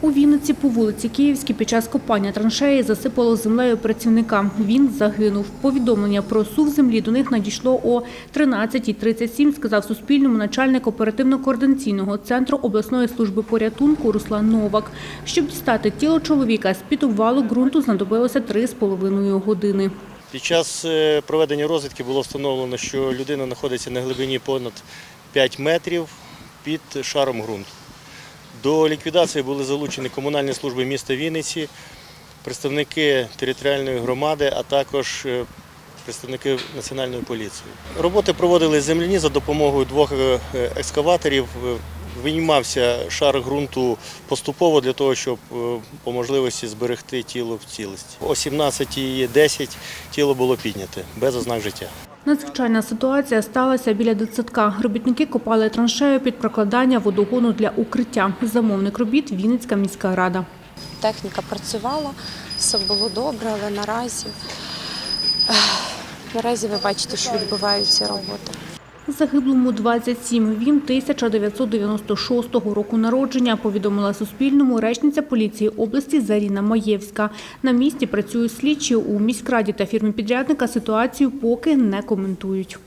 У Вінниці по вулиці Київській під час копання траншеї засипало землею працівника. Він загинув. Повідомлення про сув землі до них надійшло о 13.37, сказав Суспільному начальник оперативно-координаційного центру обласної служби порятунку Руслан Новак. Щоб дістати тіло чоловіка з-під обвалу ґрунту знадобилося 3,5 години. Під час е, проведення розвідки було встановлено, що людина знаходиться на глибині понад 5 метрів під шаром ґрунту. До ліквідації були залучені комунальні служби міста Вінниці, представники територіальної громади, а також е, представники національної поліції. Роботи проводили земляні за допомогою двох е, екскаваторів. Винімався шар ґрунту поступово для того, щоб е, по можливості зберегти тіло в цілості. О 17.10 тіло було підняте без ознак життя. Надзвичайна ситуація сталася біля дитсадка. Робітники копали траншею під прокладання водогону для укриття. Замовник робіт – Вінницька міська рада. Техніка працювала, все було добре, але наразі, наразі ви бачите, що відбуваються роботи. Загиблому 27. Він 1996 року народження, повідомила Суспільному речниця поліції області Заріна Маєвська. На місці працюють слідчі у міськраді та фірмі підрядника. Ситуацію поки не коментують.